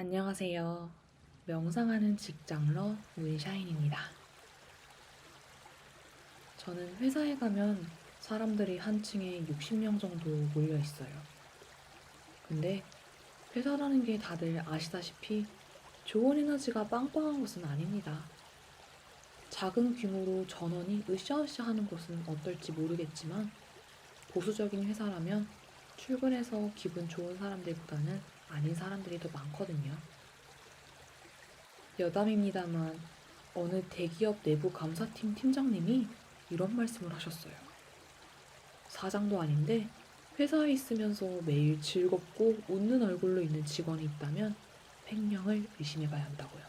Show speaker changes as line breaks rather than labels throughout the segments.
안녕하세요. 명상하는 직장러 문샤인입니다. 저는 회사에 가면 사람들이 한 층에 60명 정도 몰려 있어요. 근데 회사라는 게 다들 아시다시피 좋은 에너지가 빵빵한 곳은 아닙니다. 작은 규모로 전원이 으쌰으쌰 하는 곳은 어떨지 모르겠지만 보수적인 회사라면 출근해서 기분 좋은 사람들보다는 아닌 사람들이 더 많거든요. 여담입니다만 어느 대기업 내부 감사팀 팀장님이 이런 말씀을 하셨어요. 사장도 아닌데 회사에 있으면서 매일 즐겁고 웃는 얼굴로 있는 직원이 있다면 횡령을 의심해봐야 한다고요.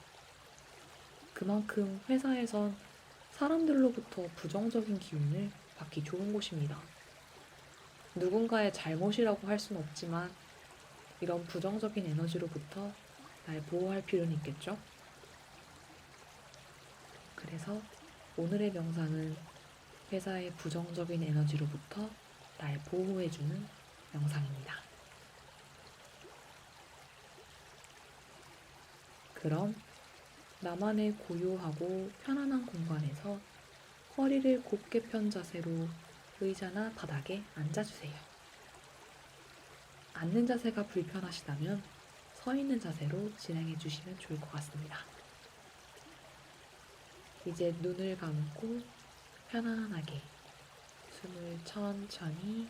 그만큼 회사에선 사람들로부터 부정적인 기운을 받기 좋은 곳입니다. 누군가의 잘못이라고 할 수는 없지만 이런 부정적인 에너지로부터 날 보호할 필요는 있겠죠? 그래서 오늘의 명상은 회사의 부정적인 에너지로부터 날 보호해주는 명상입니다. 그럼 나만의 고요하고 편안한 공간에서 허리를 곧게 편 자세로 의자나 바닥에 앉아주세요. 앉는 자세가 불편하시다면 서 있는 자세로 진행해 주시면 좋을 것 같습니다. 이제 눈을 감고 편안하게 숨을 천천히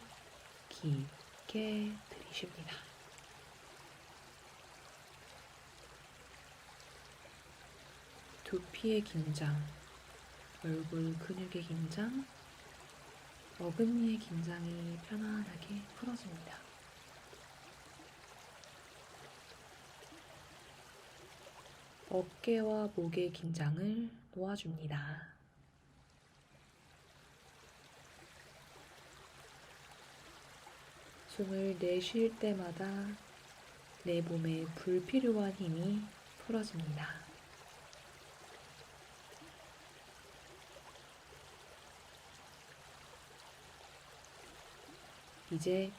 깊게 들이쉽니다. 두피의 긴장, 얼굴 근육의 긴장, 어금니의 긴장이 편안하게 풀어집니다. 어깨와 목의 긴장을 놓아줍니다. 숨을 내쉴 때마다 내 몸에 불필요한 힘이 풀어집니다. 이제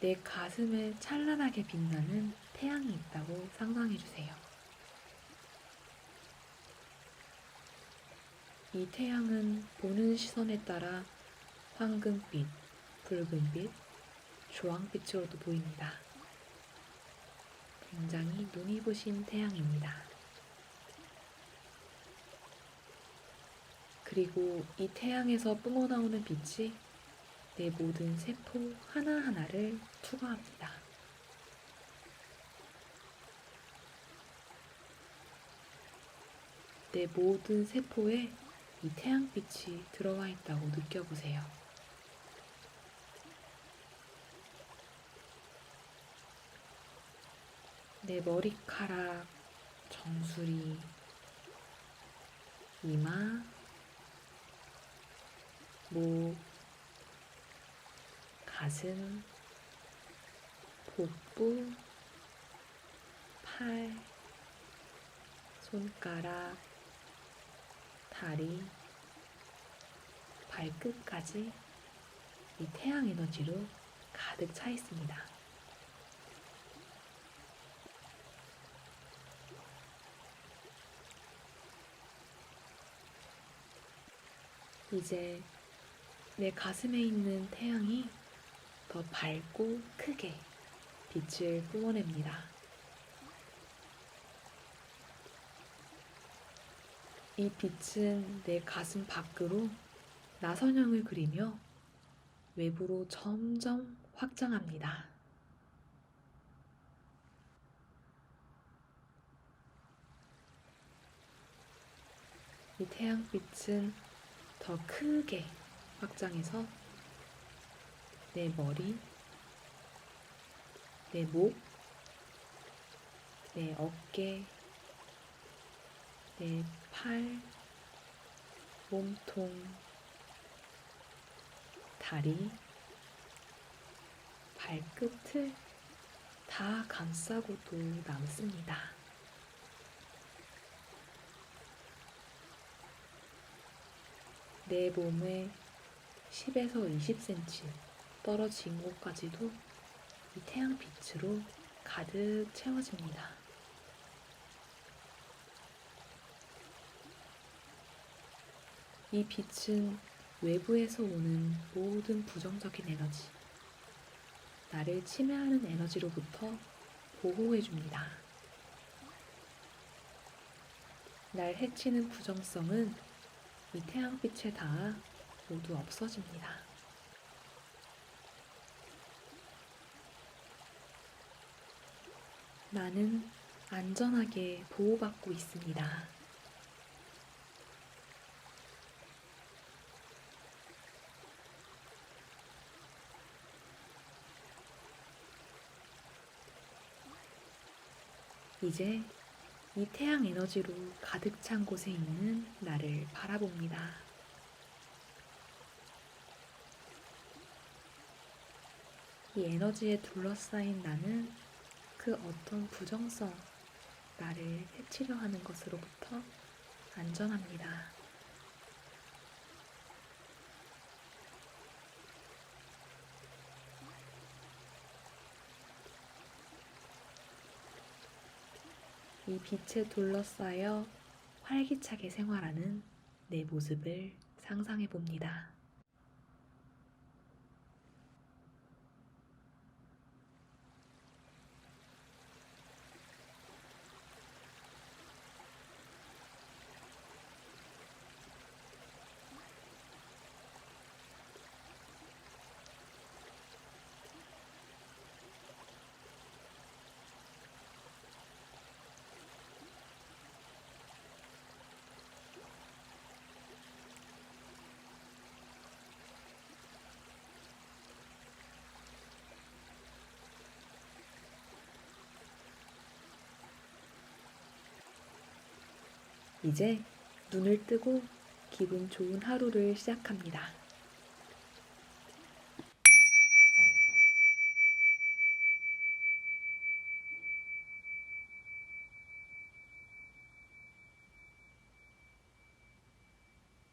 내 가슴에 찬란하게 빛나는 태양이 있다고 상상해 주세요. 이 태양은 보는 시선에 따라 황금빛, 붉은빛, 주황빛으로도 보입니다. 굉장히 눈이 부신 태양입니다. 그리고 이 태양에서 뿜어나오는 빛이 내 모든 세포 하나하나를 투과합니다. 내 모든 세포에 이 태양빛이 들어와 있다고 느껴보세요. 내 머리카락, 정수리, 이마, 목, 가슴, 복부, 팔, 손가락, 다리, 발끝까지 이 태양 에너지로 가득 차 있습니다. 이제 내 가슴에 있는 태양이 더 밝고 크게 빛을 뿜어냅니다. 이 빛은 내 가슴 밖으로 나선형을 그리며 외부로 점점 확장합니다. 이 태양빛은 더 크게 확장해서 내 머리, 내 목, 내 어깨, 내 팔, 몸통, 다리, 발끝을 다 감싸고도 남습니다. 내 몸에 10에서 20cm 떨어진 곳까지도 이 태양빛으로 가득 채워집니다. 이 빛은 외부에서 오는 모든 부정적인 에너지, 나를 침해하는 에너지로부터 보호해줍니다. 날 해치는 부정성은 이 태양빛에 닿아 모두 없어집니다. 나는 안전하게 보호받고 있습니다. 이제 이 태양 에너지로 가득 찬 곳에 있는 나를 바라봅니다. 이 에너지에 둘러싸인 나는 그 어떤 부정성, 나를 해치려 하는 것으로부터 안전합니다. 이 빛에 둘러싸여 활기차게 생활하는 내 모습을 상상해 봅니다. 이제 눈을 뜨고 기분 좋은 하루를 시작합니다.